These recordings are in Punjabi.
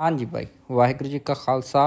ਹਾਂਜੀ ਭਾਈ, ਵਾਹਿਗੁਰੂ ਜੀ ਕਾ ਖਾਲਸਾ,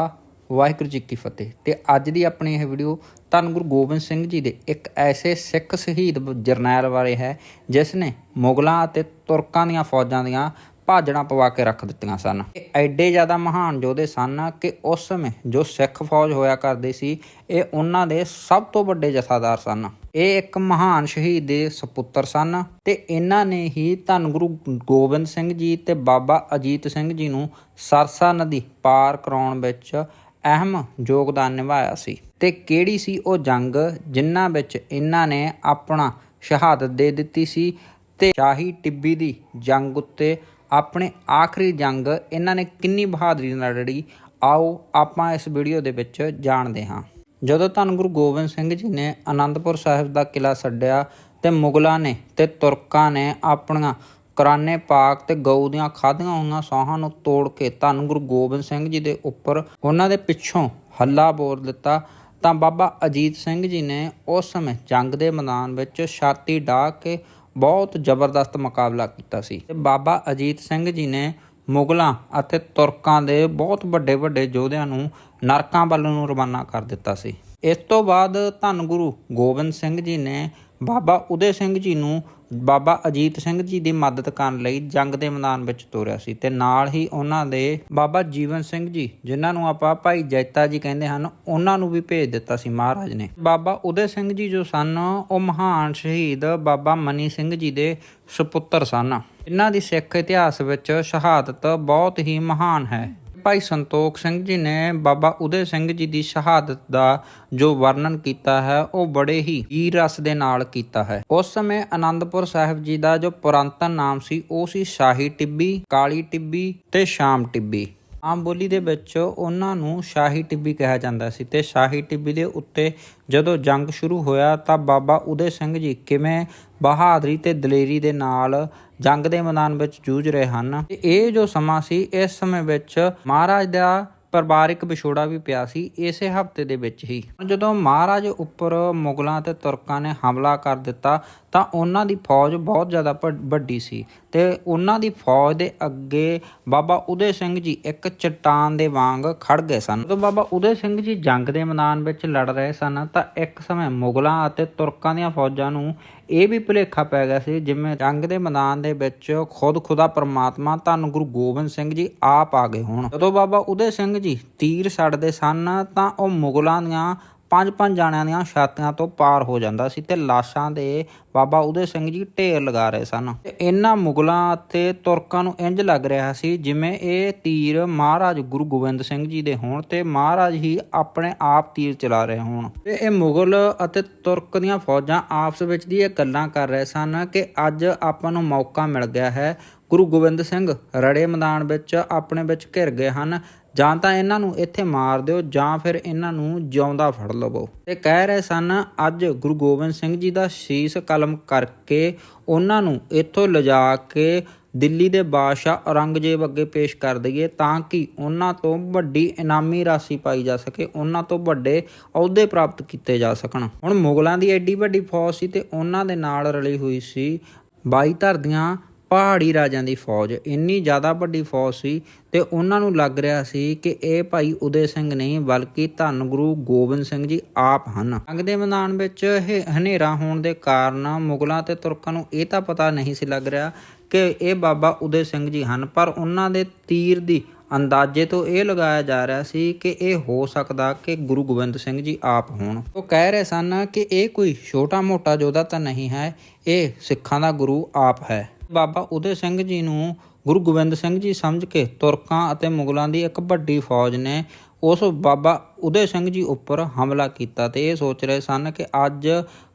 ਵਾਹਿਗੁਰੂ ਜੀ ਕੀ ਫਤਿਹ। ਤੇ ਅੱਜ ਦੀ ਆਪਣੀ ਇਹ ਵੀਡੀਓ ਧੰਨ ਗੁਰੂ ਗੋਬਿੰਦ ਸਿੰਘ ਜੀ ਦੇ ਇੱਕ ਐਸੇ ਸਿੱਖ ਸ਼ਹੀਦ ਜਰਨੈਲ ਬਾਰੇ ਹੈ, ਜਿਸ ਨੇ ਮੁਗਲਾਂ ਅਤੇ ਤੁਰਕਾਂ ਦੀਆਂ ਫੌਜਾਂ ਦੀਆਂ ਭਾਜੜਾਂ ਪਵਾ ਕੇ ਰੱਖ ਦਿੱਤੀਆਂ ਸਨ। ਇਹ ਐਡੇ ਜ਼ਿਆਦਾ ਮਹਾਨ ਯੋਧੇ ਸਨ ਕਿ ਉਸ ਸਮੇਂ ਜੋ ਸਿੱਖ ਫੌਜ ਹੋਇਆ ਕਰਦੇ ਸੀ, ਇਹ ਉਹਨਾਂ ਦੇ ਸਭ ਤੋਂ ਵੱਡੇ ਜਥਾਦਾਰ ਸਨ। ਇਹ ਇੱਕ ਮਹਾਨ ਸ਼ਹੀਦ ਦੇ ਸੁਪੁੱਤਰ ਸਨ ਤੇ ਇਹਨਾਂ ਨੇ ਹੀ ਧੰਨ ਗੁਰੂ ਗੋਬਿੰਦ ਸਿੰਘ ਜੀ ਤੇ ਬਾਬਾ ਅਜੀਤ ਸਿੰਘ ਜੀ ਨੂੰ ਸਰਸਾ ਨਦੀ ਪਾਰ ਕਰਾਉਣ ਵਿੱਚ ਅਹਿਮ ਯੋਗਦਾਨ ਨਿਭਾਇਆ ਸੀ। ਤੇ ਕਿਹੜੀ ਸੀ ਉਹ ਜੰਗ ਜਿਨ੍ਹਾਂ ਵਿੱਚ ਇਹਨਾਂ ਨੇ ਆਪਣਾ ਸ਼ਹਾਦਤ ਦੇ ਦਿੱਤੀ ਸੀ ਤੇ ਸ਼ਾਹੀ ਟਿੱਬੀ ਦੀ ਜੰਗ ਉੱਤੇ ਆਪਣੇ ਆਖਰੀ ਜੰਗ ਇਹਨਾਂ ਨੇ ਕਿੰਨੀ ਬਹਾਦਰੀ ਨਾਲ ਲੜੀ, ਆਓ ਆਪਾਂ ਇਸ ਵੀਡੀਓ ਦੇ ਵਿੱਚ ਜਾਣਦੇ ਹਾਂ। ਜਦੋਂ ਧੰਨ ਗੁਰੂ ਗੋਬਿੰਦ ਸਿੰਘ ਜੀ ਨੇ ਆਨੰਦਪੁਰ ਸਾਹਿਬ ਦਾ ਕਿਲਾ ਛੱਡਿਆ ਤੇ ਮੁਗਲਾਂ ਨੇ ਤੇ ਤੁਰਕਾਂ ਨੇ ਆਪਣੀਆਂ ਕਰਾਨੇ ਪਾਕ ਤੇ ਗਊ ਦੀਆਂ ਖਾਧੀਆਂ ਹੋਈਆਂ ਸੌਹਾਂ ਨੂੰ ਤੋੜ ਕੇ ਧੰਨ ਗੁਰੂ ਗੋਬਿੰਦ ਸਿੰਘ ਜੀ ਦੇ ਉੱਪਰ ਉਹਨਾਂ ਦੇ ਪਿੱਛੋਂ ਹੱਲਾ ਬੋਲ ਦਿੱਤਾ, ਤਾਂ ਬਾਬਾ ਅਜੀਤ ਸਿੰਘ ਜੀ ਨੇ ਉਸ ਸਮੇਂ ਜੰਗ ਦੇ ਮੈਦਾਨ ਵਿੱਚ ਛਾਤੀ ਢਾਹ ਕੇ ਬਹੁਤ ਜ਼ਬਰਦਸਤ ਮੁਕਾਬਲਾ ਕੀਤਾ ਸੀ। ਤੇ ਬਾਬਾ ਅਜੀਤ ਸਿੰਘ ਜੀ ਨੇ ਮੁਗਲਾਂ ਅਤੇ ਤੁਰਕਾਂ ਦੇ ਬਹੁਤ ਵੱਡੇ ਵੱਡੇ ਯੋਧਿਆਂ ਨੂੰ ਨਰਕਾਂ ਵੱਲ ਨੂੰ ਰਵਾਨਾ ਕਰ ਦਿੱਤਾ ਸੀ। ਇਸ ਤੋਂ ਬਾਅਦ ਧੰਨ ਗੁਰੂ ਗੋਬਿੰਦ ਸਿੰਘ ਜੀ ਨੇ ਬਾਬਾ ਉਦੇ ਸਿੰਘ ਜੀ ਨੂੰ ਬਾਬਾ ਅਜੀਤ ਸਿੰਘ ਜੀ ਦੀ ਮਦਦ ਕਰਨ ਲਈ ਜੰਗ ਦੇ ਮੈਦਾਨ ਵਿੱਚ ਤੋਰਿਆ ਸੀ ਤੇ ਨਾਲ ਹੀ ਉਹਨਾਂ ਦੇ ਬਾਬਾ ਜੀਵਨ ਸਿੰਘ ਜੀ, ਜਿਨ੍ਹਾਂ ਨੂੰ ਆਪਾਂ ਭਾਈ ਜੈਤਾ ਜੀ ਕਹਿੰਦੇ ਹਨ, ਉਹਨਾਂ ਨੂੰ ਵੀ ਭੇਜ ਦਿੱਤਾ ਸੀ ਮਹਾਰਾਜ ਨੇ। ਬਾਬਾ ਉਦੇ ਸਿੰਘ ਜੀ ਜੋ ਸਨ, ਉਹ ਮਹਾਨ ਸ਼ਹੀਦ ਬਾਬਾ ਮਨੀ ਸਿੰਘ ਜੀ ਦੇ ਸੁਪੁੱਤਰ ਸਨ। ਇਹਨਾਂ ਦੀ ਸਿੱਖ ਇਤਿਹਾਸ ਵਿੱਚ ਸ਼ਹਾਦਤ ਬਹੁਤ ਹੀ ਮਹਾਨ ਹੈ। ਭਾਈ ਸੰਤੋਖ ਸਿੰਘ ਜੀ ਨੇ ਬਾਬਾ ਉਦੇ ਸਿੰਘ ਜੀ ਦੀ ਸ਼ਹਾਦਤ ਦਾ ਜੋ ਵਰਣਨ ਕੀਤਾ ਹੈ, ਉਹ ਬੜੇ ਹੀ ਈਰ ਰਸ ਦੇ ਨਾਲ ਕੀਤਾ ਹੈ। ਉਸ ਸਮੇਂ ਆਨੰਦਪੁਰ ਸਾਹਿਬ ਜੀ ਦਾ ਜੋ ਪੁਰਾਤਨ ਨਾਮ ਸੀ, ਉਹ ਸੀ ਸ਼ਾਹੀ ਟਿੱਬੀ, ਕਾਲੀ ਟਿੱਬੀ ਤੇ ਸ਼ਾਮ ਟਿੱਬੀ। ਆਮ ਬੋਲੀ ਦੇ ਵਿੱਚ ਉਹਨਾਂ ਨੂੰ ਸ਼ਾਹੀ ਟਿੱਬੀ ਕਿਹਾ ਜਾਂਦਾ ਸੀ ਤੇ ਸ਼ਾਹੀ ਟਿੱਬੀ ਦੇ ਉੱਤੇ ਜਦੋਂ ਜੰਗ ਸ਼ੁਰੂ ਹੋਇਆ ਤਾਂ ਬਾਬਾ ਉਦੇ ਸਿੰਘ ਜੀ ਕਿਵੇਂ ਬਹਾਦਰੀ ਤੇ ਦਲੇਰੀ ਦੇ ਨਾਲ ਜੰਗ ਦੇ ਮੈਦਾਨ ਵਿੱਚ ਜੂਝ ਰਹੇ ਹਨ। ਤੇ ਇਹ ਜੋ ਸਮਾਂ ਸੀ, ਇਸ ਸਮੇਂ ਵਿੱਚ ਮਹਾਰਾਜ ਦਾ ਪਰਿਵਾਰਿਕ ਵਿਛੋੜਾ ਵੀ ਪਿਆ ਸੀ, ਇਸੇ ਹਫ਼ਤੇ ਦੇ ਵਿੱਚ ਹੀ। ਜਦੋਂ ਮਹਾਰਾਜ ਉੱਪਰ ਮੁਗਲਾਂ ਤੇ ਤੁਰਕਾਂ ਨੇ ਹਮਲਾ ਕਰ ਦਿੱਤਾ, ਤਾਂ ਉਹਨਾਂ ਦੀ ਫੌਜ ਬਹੁਤ ਜ਼ਿਆਦਾ ਵੱਡੀ ਸੀ। ਤੇ ਉਹਨਾਂ ਦੀ ਫੌਜ ਦੇ ਅੱਗੇ ਬਾਬਾ ਉਦੇ ਸਿੰਘ ਜੀ ਇੱਕ ਚਟਾਨ ਦੇ ਵਾਂਗ ਖੜ ਗਏ ਸਨ। ਜਦੋਂ ਬਾਬਾ ਉਦੇ ਸਿੰਘ ਜੀ ਜੰਗ ਦੇ ਮੈਦਾਨ ਵਿੱਚ ਲੜ ਰਹੇ ਸਨ, ਤਾਂ ਇੱਕ ਸਮੇਂ ਮੁਗਲਾਂ ਅਤੇ ਤੁਰਕਾਂ ਦੀਆਂ ਫੌਜਾਂ ਨੂੰ ਇਹ ਵੀ ਭੁਲੇਖਾ ਪੈ ਗਿਆ ਸੀ, ਜਿਵੇਂ ਜੰਗ ਦੇ ਮੈਦਾਨ ਦੇ ਵਿੱਚ ਖੁਦ ਖੁਦਾ ਪਰਮਾਤਮਾ ਧੰਨ ਗੁਰੂ ਗੋਬਿੰਦ ਸਿੰਘ ਜੀ ਆਪ ਆ ਗਏ ਹੋਣ। ਜਦੋਂ ਬਾਬਾ ਉਦੇ ਸਿੰਘ ਜੀ ਤੀਰ ਛੱਡਦੇ ਸਨ, ਤਾਂ ਉਹ ਮੁਗਲਾਂ ਦੀਆਂ ਪੰਜ ਪੰਜ ਜਾਣਿਆਂ ਦੀਆਂ ਛਾਤੀਆਂ ਤੋਂ ਪਾਰ ਹੋ ਜਾਂਦਾ ਸੀ ਤੇ ਲਾਸ਼ਾਂ ਦੇ ਬਾਬਾ ਉਦੇ ਸਿੰਘ ਜੀ ਢੇਰ ਲਗਾ ਰਹੇ ਸਨ। ਤੇ ਇਹਨਾਂ ਮੁਗਲਾਂ ਅਤੇ ਤੁਰਕਾਂ ਨੂੰ ਇੰਜ ਲੱਗ ਰਿਹਾ ਸੀ ਜਿਵੇਂ ਇਹ ਤੀਰ ਮਹਾਰਾਜ ਗੁਰੂ ਗੋਬਿੰਦ ਸਿੰਘ ਜੀ ਦੇ ਹੋਣ ਤੇ ਮਹਾਰਾਜ ਹੀ ਆਪਣੇ ਆਪ ਤੀਰ ਚਲਾ ਰਹੇ ਹੋਣ। ਤੇ ਇਹ ਮੁਗਲ ਅਤੇ ਤੁਰਕ ਦੀਆਂ ਫੌਜਾਂ ਆਪਸ ਵਿੱਚ ਦੀ ਇਹ ਗੱਲਾਂ ਕਰ ਰਹੇ ਸਨ ਕਿ ਅੱਜ ਆਪਾਂ ਨੂੰ ਮੌਕਾ ਮਿਲ ਗਿਆ ਹੈ। ਗੁਰੂ ਗੋਬਿੰਦ ਸਿੰਘ ਰੜੇ ਮੈਦਾਨ ਵਿੱਚ ਆਪਣੇ ਵਿੱਚ ਘਿਰ ਗਏ ਹਨ। ਜਾਂ ਤਾਂ ਇਹਨਾਂ ਨੂੰ ਇੱਥੇ ਮਾਰ ਦਿਓ ਜਾਂ ਫਿਰ ਇਹਨਾਂ ਨੂੰ ਜਿਉਂਦਾ ਫੜ ਲਵੋ। ਤੇ ਕਹਿ ਰਹੇ ਸਨ, ਅੱਜ ਗੁਰੂ ਗੋਬਿੰਦ ਸਿੰਘ ਜੀ ਦਾ ਸ਼ੀਸ ਕਲਮ ਕਰਕੇ ਉਹਨਾਂ ਨੂੰ ਇੱਥੋਂ ਲਿਜਾ ਕੇ ਦਿੱਲੀ ਦੇ ਬਾਦਸ਼ਾਹ ਔਰੰਗਜ਼ੇਬ ਅੱਗੇ ਪੇਸ਼ ਕਰ ਦਈਏ ਤਾਂ ਕਿ ਉਹਨਾਂ ਤੋਂ ਵੱਡੀ ਇਨਾਮੀ ਰਾਸ਼ੀ ਪਾਈ ਜਾ ਸਕੇ, ਉਹਨਾਂ ਤੋਂ ਵੱਡੇ ਅਹੁਦੇ ਪ੍ਰਾਪਤ ਕੀਤੇ ਜਾ ਸਕਣ। ਹੁਣ ਮੁਗਲਾਂ ਦੀ ਐਡੀ ਵੱਡੀ ਫੌਜ ਸੀ ਤੇ ਉਹਨਾਂ ਦੇ ਨਾਲ ਰਲੀ ਹੋਈ ਸੀ ਬਾਈ ਧਰ ਦੀਆਂ ਪਹਾੜੀ ਰਾਜਾਂ ਦੀ ਫੌਜ। ਇੰਨੀ ਜ਼ਿਆਦਾ ਵੱਡੀ ਫੌਜ ਸੀ ਤੇ ਉਹਨਾਂ ਨੂੰ ਲੱਗ ਰਿਹਾ ਸੀ ਕਿ ਇਹ ਭਾਈ ਉਦੇ ਸਿੰਘ ਨਹੀਂ, ਬਲਕਿ ਧੰਨ ਗੁਰੂ ਗੋਬਿੰਦ ਸਿੰਘ ਜੀ ਆਪ ਹਨ। ਜੰਗ ਦੇ ਮੈਦਾਨ ਵਿੱਚ ਇਹ ਹਨੇਰਾ ਹੋਣ ਦੇ ਕਾਰਨ ਮੁਗਲਾਂ ਤੇ ਤੁਰਕਾਂ ਨੂੰ ਇਹ ਤਾਂ ਪਤਾ ਨਹੀਂ ਸੀ ਲੱਗ ਰਿਹਾ ਕਿ ਇਹ ਬਾਬਾ ਉਦੇ ਸਿੰਘ ਜੀ ਹਨ, ਪਰ ਉਹਨਾਂ ਦੇ ਤੀਰ ਦੀ ਅੰਦਾਜ਼ੇ ਤੋਂ ਇਹ ਲਗਾਇਆ ਜਾ ਰਿਹਾ ਸੀ ਕਿ ਇਹ ਹੋ ਸਕਦਾ ਕਿ ਗੁਰੂ ਗੋਬਿੰਦ ਸਿੰਘ ਜੀ ਆਪ ਹੋਣ। ਉਹ ਕਹਿ ਰਹੇ ਸਨ ਕਿ ਇਹ ਕੋਈ ਛੋਟਾ-ਮੋਟਾ ਯੋਧਾ ਤਾਂ ਨਹੀਂ ਹੈ, ਇਹ ਸਿੱਖਾਂ ਦਾ ਗੁਰੂ ਆਪ ਹੈ। ਬਾਬਾ ਉਦੇ ਸਿੰਘ ਜੀ ਨੂੰ ਗੁਰੂ ਗੋਬਿੰਦ ਸਿੰਘ ਜੀ ਸਮਝ ਕੇ ਤੁਰਕਾਂ ਅਤੇ ਮੁਗਲਾਂ ਦੀ ਇੱਕ ਵੱਡੀ ਫੌਜ ਨੇ ਉਸ ਬਾਬਾ ਉਦੇ ਸਿੰਘ ਜੀ ਉੱਪਰ ਹਮਲਾ ਕੀਤਾ ਤੇ ਇਹ ਸੋਚ ਰਹੇ ਸਨ ਕਿ ਅੱਜ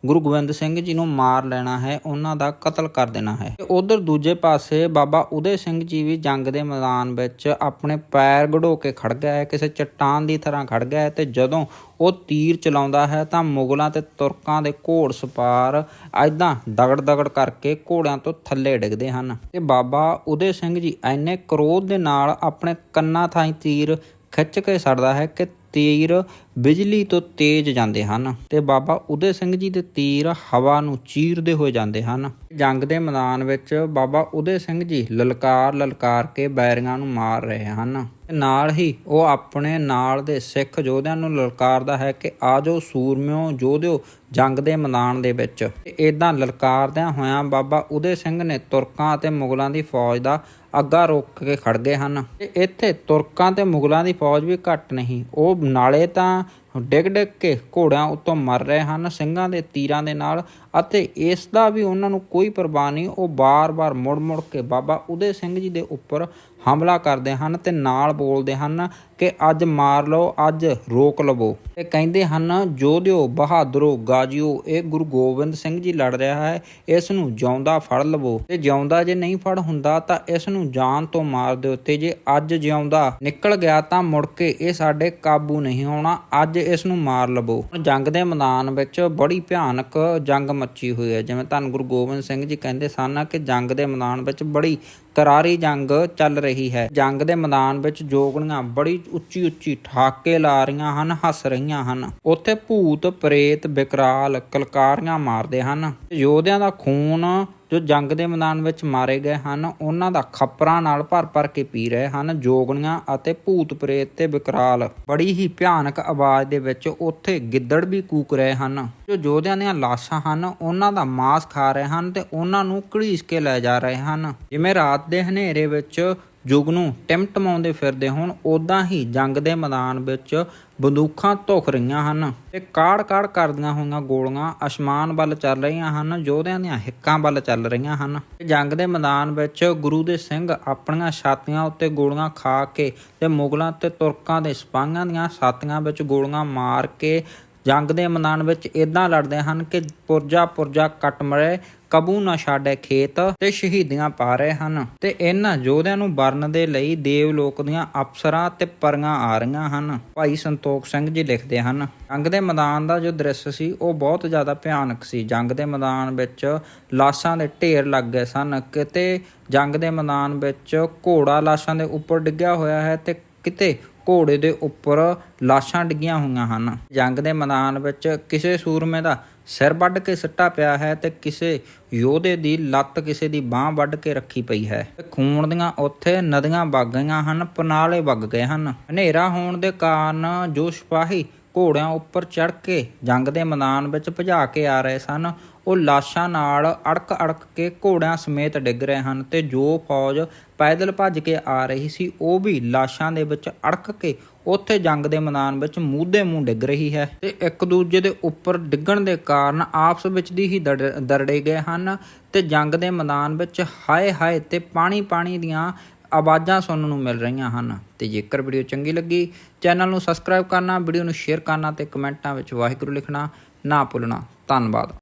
ਗੁਰੂ ਗੋਬਿੰਦ ਸਿੰਘ ਜੀ ਨੂੰ ਮਾਰ ਲੈਣਾ ਹੈ, ਉਹਨਾਂ ਦਾ ਕਤਲ ਕਰ ਦੇਣਾ ਹੈ। ਤੇ ਉਧਰ ਦੂਜੇ ਪਾਸੇ ਬਾਬਾ ਉਦੇ ਸਿੰਘ ਜੀ ਵੀ ਜੰਗ ਦੇ ਮੈਦਾਨ ਵਿੱਚ ਆਪਣੇ ਪੈਰ ਘੜੋ ਕੇ ਖੜ ਗਿਆ ਹੈ, ਕਿਸੇ ਚਟਾਨ ਦੀ ਤਰ੍ਹਾਂ ਖੜ ਗਿਆ ਹੈ ਤੇ ਜਦੋਂ ਉਹ ਤੀਰ ਚਲਾਉਂਦਾ ਹੈ ਤਾਂ ਮੁਗਲਾਂ ਤੇ ਤੁਰਕਾਂ ਦੇ ਘੋੜ ਸਪਾਰ ਐਦਾਂ ਦਗੜ ਦਗੜ ਕਰਕੇ ਘੋੜਿਆਂ ਤੋਂ ਥੱਲੇ ਡਿੱਗਦੇ ਹਨ। ਤੇ ਬਾਬਾ ਉਦੇ ਸਿੰਘ ਜੀ ਐਨੇ ਕਰੋਧ ਦੇ ਨਾਲ ਆਪਣੇ ਕੰਨਾਂ ਥਾਈ ਤੀਰ ਖਿੱਚ ਕੇ ਛੱਡਦਾ ਹੈ ਕਿ ਤੀਰ ਬਿਜਲੀ ਤੋਂ ਤੇਜ਼ ਜਾਂਦੇ ਹਨ ਤੇ ਬਾਬਾ ਉਦੇ ਸਿੰਘ ਜੀ ਦੇ ਤੀਰ ਹਵਾ ਨੂੰ ਚੀਰਦੇ ਹੋਏ ਜਾਂਦੇ ਹਨ। ਜੰਗ ਦੇ ਮੈਦਾਨ ਵਿੱਚ ਬਾਬਾ ਉਦੇ ਸਿੰਘ ਜੀ ਲਲਕਾਰ ਲਲਕਾਰ ਕੇ ਬੈਰੀਆਂ ਨੂੰ ਮਾਰ ਰਹੇ ਹਨ। ਤੇ ਨਾਲ ਹੀ ਉਹ ਆਪਣੇ ਨਾਲ ਦੇ ਸਿੱਖ ਯੋਧਿਆਂ ਨੂੰ ਲਲਕਾਰਦਾ ਹੈ ਕਿ ਆਜੋ ਸੂਰਮਿਓ ਯੋਧਿਓ ਜੰਗ ਦੇ ਮੈਦਾਨ ਦੇ ਵਿੱਚ। ਤੇ ਇਦਾਂ ਲਲਕਾਰਦਿਆਂ ਹੋਇਆਂ ਬਾਬਾ ਉਦੇ ਸਿੰਘ ਨੇ ਤੁਰਕਾਂ ਅਤੇ ਮੁਗਲਾਂ ਦੀ ਫੌਜ ਦਾ ਅੱਗਾ ਰੋਕ ਕੇ ਖੜ ਗਏ ਹਨ। ਤੇ ਇੱਥੇ ਤੁਰਕਾਂ ਤੇ ਮੁਗਲਾਂ ਦੀ ਫੌਜ ਵੀ ਘੱਟ ਨਹੀਂ, ਉਹ ਨਾਲੇ ਤਾਂ ਡਿੱਗ ਡਿੱਗ ਕੇ ਘੋੜਿਆਂ ਉੱਤੋਂ ਮਰ ਰਹੇ ਹਨ, ਸਿੰਘਾਂ ਦੇ ਤੀਰਾਂ ਦੇ ਨਾਲ ਅਤੇ ਇਸ ਦਾ ਵੀ ਉਹਨਾਂ ਨੂੰ ਕੋਈ ਪਰਵਾਹ ਨਹੀਂ। ਉਹ ਬਾਰ-ਬਾਰ ਮੁੜ-ਮੁੜ ਕੇ ਬਾਬਾ ਉਦੇ ਸਿੰਘ ਜੀ ਦੇ ਉੱਪਰ ਹਮਲਾ ਕਰਦੇ ਹਨ ਤੇ ਨਾਲ ਬੋਲਦੇ ਹਨ ਕਿ ਅੱਜ ਮਾਰ ਲਓ, ਅੱਜ ਰੋਕ ਲਵੋ। ਤੇ ਕਹਿੰਦੇ ਹਨ ਜੋਧਿਓ ਬਹਾਦਰੋ, ਗਾਜੀਓ, ਇਹ ਗੁਰੂ ਗੋਬਿੰਦ ਸਿੰਘ ਜੀ ਲੜ ਰਿਹਾ ਹੈ, ਇਸ ਨੂੰ ਜਿਉਂਦਾ ਫੜ ਲਵੋ। ਤੇ ਜਿਉਂਦਾ ਜੇ ਨਹੀਂ ਫੜ ਹੁੰਦਾ ਤਾਂ ਇਸ ਨੂੰ ਜਾਨ ਤੋਂ ਮਾਰ ਦਿਓ। ਤੇ ਜੇ ਅੱਜ ਜਿਉਂਦਾ ਨਿਕਲ ਗਿਆ ਤਾਂ ਮੁੜ ਕੇ ਇਹ ਸਾਡੇ ਕਾਬੂ ਨਹੀਂ ਆਉਣਾ ਅੱਜ ਇਸ ਨੂੰ ਮਾਰ ਲਵੋ। ਜੰਗ ਦੇ ਮੈਦਾਨ ਵਿੱਚ ਬੜੀ ਭਿਆਨਕ ਜੰਗ ਮੱਚੀ ਹੋਈ ਹੈ। ਜਿਵੇਂ ਧੰਨ ਗੁਰੂ ਗੋਬਿੰਦ ਸਿੰਘ ਜੀ ਕਹਿੰਦੇ ਸਨ ਕਿ ਜੰਗ ਦੇ ਮੈਦਾਨ ਵਿੱਚ ਬੜੀ ਕਰਾਰੀ ਜੰਗ ਚੱਲ ਰਹੀ ਰਹੀ ਹੈ। ਜੰਗ ਦੇ ਮੈਦਾਨ ਵਿੱਚ ਜੋਗਣੀਆਂ ਬੜੀ ਉੱਚੀ ਉੱਚੀ ਠਾਕੇ ਲਾ ਰਹੀਆਂ ਹਨ, ਹੱਸ ਰਹੀਆਂ ਹਨ। ਉੱਥੇ ਭੂਤ, ਪ੍ਰੇਤ, ਬਿਕਰਾਲ ਕਲਕਾਰੀਆਂ ਮਾਰਦੇ ਹਨ। ਯੋਧਿਆਂ ਦਾ ਖੂਨ ਜੋ ਜੰਗ ਦੇ ਮੈਦਾਨ ਵਿੱਚ ਮਾਰੇ ਗਏ ਹਨ, ਉਹਨਾਂ ਦਾ ਖੱਪਰਾਂ ਨਾਲ ਭਰ ਭਰ ਕੇ ਪੀ ਰਹੇ ਹਨ। ਜੋਗਣੀਆਂ ਅਤੇ ਭੂਤ, ਪ੍ਰੇਤ ਤੇ ਵਿਕਰਾਲ ਬੜੀ ਹੀ ਭਿਆਨਕ ਆਵਾਜ਼ ਦੇ ਵਿੱਚ ਉੱਥੇ ਗਿੱਦੜ ਵੀ ਕੂਕ ਰਹੇ ਹਨ। ਜੋ ਯੋਧਿਆਂ ਦੀਆਂ ਲਾਸ਼ਾਂ ਹਨ, ਉਹਨਾਂ ਦਾ ਮਾਸ ਖਾ ਰਹੇ ਹਨ ਤੇ ਉਹਨਾਂ ਨੂੰ ਘੜੀਸ ਕੇ ਲੈ ਜਾ ਰਹੇ ਹਨ। ਜਿਵੇਂ ਰਾਤ ਦੇ ਹਨੇਰੇ ਵਿੱਚ ਯੁੱਗ ਨੂੰ ਟਿਮਟਮਾਉਂਦੇ ਫਿਰਦੇ ਹੋਣ ਉਦਾਂ ਹੀ ਜੰਗ ਦੇ ਮੈਦਾਨ ਵਿੱਚ ਬੰਦੂਕਾਂ ਧੁਖ ਰਹੀਆਂ ਹਨ ਤੇ ਕਾੜ-ਕਾੜ ਕਰਦੀਆਂ ਹੋਈਆਂ ਗੋਲੀਆਂ ਅਸਮਾਨ ਵੱਲ ਚੱਲ ਰਹੀਆਂ ਹਨ, ਯੋਧਿਆਂ ਦੀਆਂ ਹਿੱਕਾਂ ਵੱਲ ਚੱਲ ਰਹੀਆਂ ਹਨ। ਤੇ ਜੰਗ ਦੇ ਮੈਦਾਨ ਵਿੱਚ ਗੁਰੂ ਦੇ ਸਿੰਘ ਆਪਣੀਆਂ ਛਾਤੀਆਂ ਉੱਤੇ ਗੋਲੀਆਂ ਖਾ ਕੇ ਤੇ ਮੁਗਲਾਂ ਤੇ ਤੁਰਕਾਂ ਦੇ ਸਿਪਾਹੀਆਂ ਦੀਆਂ ਛਾਤੀਆਂ ਵਿੱਚ ਗੋਲੀਆਂ ਮਾਰ ਕੇ ਜੰਗ ਦੇ ਮੈਦਾਨ ਵਿੱਚ ਇਦਾਂ ਲੜਦੇ ਹਨ ਕਿ ਪੁਰਜਾ ਪੁਰਜਾ ਕੱਟ ਮਰੇ, ਕਬੂ ਨਾ ਛਾੜੇ ਖੇਤ ਤੇ ਸ਼ਹੀਦੀਆਂ ਪਾ ਰਹੇ ਹਨ। ਤੇ ਇਹਨਾਂ ਯੋਧਿਆਂ ਨੂੰ ਵਰਨ ਦੇ ਲਈ ਦੇਵ ਲੋਕ ਦੀਆਂ ਅਪਸਰਾਂ ਤੇ ਪਰੀਆਂ ਆ ਰਹੀਆਂ ਹਨ। ਭਾਈ ਸੰਤੋਖ ਸਿੰਘ ਜੀ ਲਿਖਦੇ ਹਨ, ਜੰਗ ਦੇ ਮੈਦਾਨ ਦਾ ਜੋ ਦ੍ਰਿਸ਼ ਸੀ, ਉਹ ਬਹੁਤ ਜ਼ਿਆਦਾ ਭਿਆਨਕ ਸੀ। ਜੰਗ ਦੇ ਮੈਦਾਨ ਵਿੱਚ ਲਾਸ਼ਾਂ ਦੇ ਢੇਰ ਲੱਗ ਗਏ ਸਨ। ਕਿਤੇ ਜੰਗ ਦੇ ਮੈਦਾਨ ਵਿੱਚ ਘੋੜਾ ਲਾਸ਼ਾਂ ਦੇ ਉੱਪਰ ਡਿੱਗਿਆ ਹੋਇਆ ਹੈ ਤੇ ਕਿਤੇ ਘੋੜੇ ਦੇ ਉੱਪਰ ਲਾਸ਼ਾਂ ਡਿੱਗੀਆਂ ਹੋਈਆਂ ਹਨ। ਜੰਗ ਦੇ ਮੈਦਾਨ ਵਿੱਚ ਕਿਸੇ ਸੂਰਮੇ ਦਾ ਸਿਰ ਵੱਢ ਕੇ ਸਿੱਟਾ ਪਿਆ ਹੈ ਤੇ ਕਿਸੇ ਯੋਧੇ ਦੀ ਲੱਤ ਕਿਸੇ ਦੀ ਬਾਹ ਵੱਢ ਕੇ ਰੱਖੀ ਪਈ ਹੈ। ਖੂਨ ਦੀਆਂ ਉੱਥੇ ਨਦੀਆਂ ਵਗ ਗਈਆਂ ਹਨ, ਪਨਾਲੇ ਵਗ ਗਏ ਹਨ। ਹਨੇਰਾ ਹੋਣ ਦੇ ਕਾਰਨ ਜੋ ਸਿਪਾਹੀ ਘੋੜਿਆਂ ਉੱਪਰ ਚੜ੍ਹ ਕੇ ਜੰਗ ਦੇ ਮੈਦਾਨ ਵਿੱਚ ਭਜਾ ਕੇ ਆ ਰਹੇ ਸਨ। ਉਹ ਲਾਸ਼ਾਂ ਨਾਲ ਅੜਕ ਅੜਕ ਕੇ ਘੋੜਿਆਂ ਸਮੇਤ ਡਿੱਗ ਰਹੇ ਹਨ ਤੇ ਜੋ ਫੌਜ ਪੈਦਲ ਭੱਜ ਕੇ ਆ ਰਹੀ ਸੀ, ਉਹ ਵੀ ਲਾਸ਼ਾਂ ਦੇ ਵਿੱਚ ਅੜਕ ਕੇ ਉੱਥੇ ਜੰਗ ਦੇ ਮੈਦਾਨ ਵਿੱਚ ਮੂਧੇ ਮੂੰਹ ਡਿੱਗ ਰਹੀ ਹੈ ਤੇ ਇੱਕ ਦੂਜੇ ਦੇ ਉੱਪਰ ਡਿੱਗਣ ਦੇ ਕਾਰਨ ਆਪਸ ਵਿੱਚ ਦੀ ਹੀ ਦਰੜੇ ਗਏ ਹਨ ਤੇ ਜੰਗ ਦੇ ਮੈਦਾਨ ਵਿੱਚ ਹਾਏ ਹਾਏ ਤੇ ਪਾਣੀ ਪਾਣੀ ਦੀਆਂ ਆਵਾਜ਼ਾਂ ਸੁਣਨ ਨੂੰ ਮਿਲ ਰਹੀਆਂ ਹਨ ਤੇ ਜੇਕਰ ਵੀਡੀਓ ਚੰਗੀ ਲੱਗੀ, ਚੈਨਲ ਨੂੰ ਸਬਸਕ੍ਰਾਈਬ ਕਰਨਾ, ਵੀਡੀਓ ਨੂੰ ਸ਼ੇਅਰ ਕਰਨਾ ਤੇ ਕਮੈਂਟਾਂ ਵਿੱਚ ਵਾਹਿਗੁਰੂ ਲਿਖਣਾ ਨਾ ਭੁੱਲਣਾ। ਧੰਨਵਾਦ।